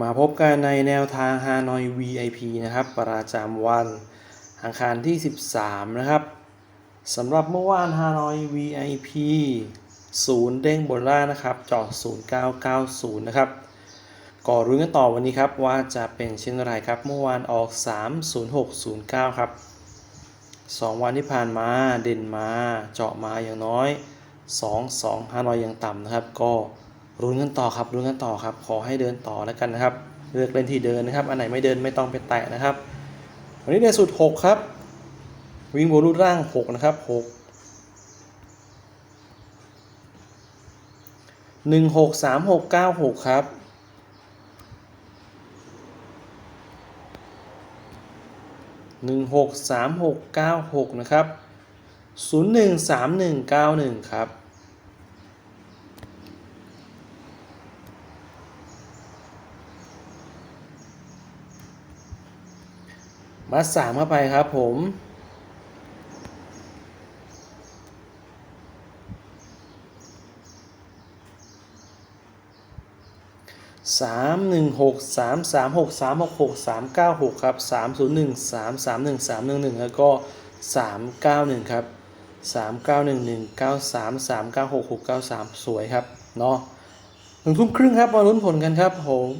มาพบกันในแนวทางฮานอย VIP นะครับ ประจำวันอังคารที่ 13 นะครับสำหรับเมื่อวานฮานอย VIP ศูนย์เด้งบนล่างนะครับเจาะ0990 นะครับก่อรุ้นกันต่อวันนี้ครับ ว่าจะเป็นเช่นไรครับ เมื่อวานออก 30609 ครับ 2 วันที่ผ่านมาเด่นมาเจาะมาอย่างน้อย 2 2 500อย่างต่ำนะครับ ก็ รุ้นกันต่อครับรุ้นกันต่อครับ ขอให้เดินต่อแล้วกันนะครับ เลือกเล่นที่เดินนะครับ อันไหนไม่เดินไม่ต้องไปแตะนะครับ วันนี้ในสุด 6 ครับ วิ่งบนรูดร่าง 6 นะครับ 6 1 6 3 6 9 6 ครับหนึ่งหกสามหกเก้าหกนะครับศูนย์หนึ่งสามหนึ่งเก้าหนึ่งครับ มาสามเข้าไปครับผม สามหนึ่งหกสามสามหกสามหกหกสามเก้าหกครับสามศูนย์หนึ่งสามสามหนึ่งสามหนึ่งหนึ่งแล้วก็สามเก้าหนึ่งครับสามเก้าหนึ่งหนึ่งเก้าสามสามเก้าหกหกเก้าสามสวยครับเนาะหนึ่งทุ่มครึ่งครับมาลุ้นผลกันครับผม